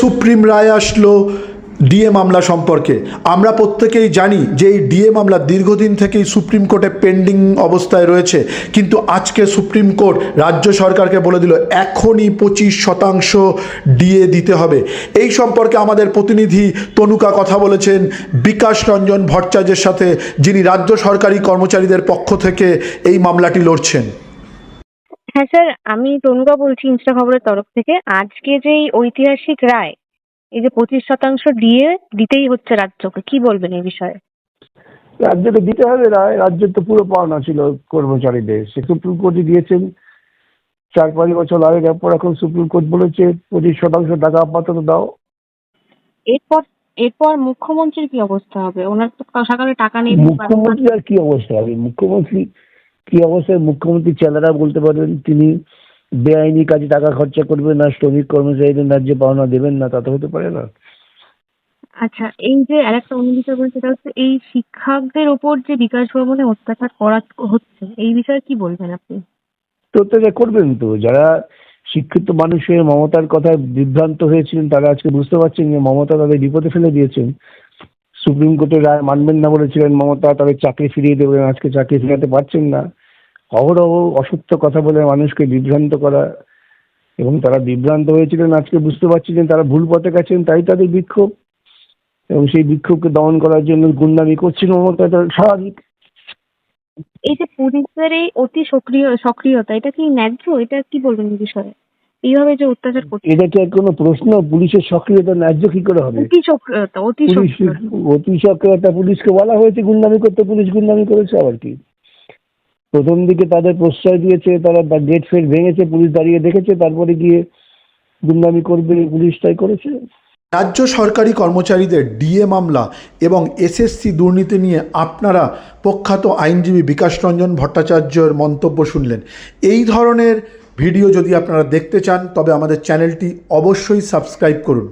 Supreme রায় আসলো DA মামলা সম্পর্কে। আমরা প্রত্যেকেই জানি যে এই ডিএ মামলা দীর্ঘদিন থেকেই সুপ্রিম কোর্টে পেন্ডিং অবস্থায় রয়েছে। কিন্তু আজকে সুপ্রিম কোর্ট রাজ্য সরকারকে বলে দিল, এখনই পঁচিশ শতাংশ ডিএ দিতে হবে। এই সম্পর্কে আমাদের প্রতিনিধি তনুকা কথা বলেছেন বিকাশ রঞ্জন ভট্টাচার্যের সাথে, যিনি রাজ্য সরকারি কর্মচারীদের পক্ষ থেকে এই মামলাটি লড়ছেন। হ্যাঁ স্যার আমি তনুকা বলছি ইনস্টা খবরের তরফ থেকে। আজকে যে এই ঐতিহাসিক রায় এই যে পঁচিশ শতাংশ দিয়ে দিতেই হচ্ছে রাজ্যকে কি বলবেন এই বিষয়ে? রাজ্যকে দিতে হবে রায় রাজ্যের তো পুরো পাওনা ছিল কর্মচারীদের। সে সুপ্রিম কোর্টই দিয়েছেন চার পাঁচ বছর আগে তারপর এখন সুপ্রিম কোর্ট বলেছে পঁচিশ শতাংশ টাকা আপাতত দাও। এরপর এরপর মুখ্যমন্ত্রীর কি অবস্থা হবে? ওনার তো সকালে টাকা নেই। মুখ্যমন্ত্রী আর কি অবস্থা হবে? মুখ্যমন্ত্রী কি অবস্থায় মুখ্যমন্ত্রী চেলারা বলতে পারবেন তিনি বেআইনি কাজে টাকা খরচা করবেন না শ্রমিক কর্মচারীদের ন্যায্য পাওনা দেবেন না তা তো হতে পারে না। আচ্ছা এই যে আরেকটা অন্য বিষয় বলছে সেটা হচ্ছে এই শিক্ষকদের ওপর যে বিকাশ ভবনে অত্যাচার করা হচ্ছে এই বিষয়ে কি বলবেন আপনি? তো অত্যাচার করবেন তো যারা শিক্ষিত মানুষের মমতার কথায় বিভ্রান্ত হয়েছিলেন তারা আজকে বুঝতে পারছেন যে মমতা তাদের বিপদে ফেলে দিয়েছেন। সুপ্রিম কোর্টের রায় মানবেন না বলেছিলেন মমতা তাদের চাকরি ফিরিয়ে দেবেন আজকে চাকরি ফেরাতে পারছেন না। অহরহ অসত্য কথা বলে মানুষকে বিভ্রান্ত করা এবং তারা বিভ্রান্ত হয়েছিলেন আজকে বুঝতে পারছিলেন তারা ভুল পথে গেছেন তাই তাদের বিক্ষোভ। এবং সেই বিক্ষোভকে দমন করার জন্য গুন্ডামি করছিল মমতা এটা স্বাভাবিক। এই যে পুলিশের এই অতি সক্রিয় সক্রিয়তা এটা কি ন্যায্য? এটা কি বলবেন এই বিষয়ে? এইভাবে যে অত্যাচার করছে। এটা কি আর কোনো প্রশ্ন? পুলিশের সক্রিয়তা ন্যায্য কি করে হবে? অতি সক্রিয়তা অতি সক্রিয়তা। অতি সক্রিয়তা পুলিশকে বলা হয়েছে গুন্ডামি করতে পুলিশ গুন্ডামি করেছে আবার কি? প্রথম দিকে তাদের প্রশ্রয় দিয়েছে, তারা গেট ফেট ভেঙেছে, পুলিশ দাঁড়িয়ে দেখেছে, তারপরে গিয়ে গুন্ডামি করবে, পুলিশ তাই করেছে। রাজ্য সরকারি কর্মচারীদের ডিএ মামলা এবং এসএসসি দুর্নীতি নিয়ে আপনারা প্রখ্যাত আইনজীবী বিকাশ রঞ্জন ভট্টাচার্যর মন্তব্য শুনলেন। এই ধরনের ভিডিও যদি আপনারা দেখতে চান, তবে আমাদের চ্যানেলটি অবশ্যই সাবস্ক্রাইব করুন।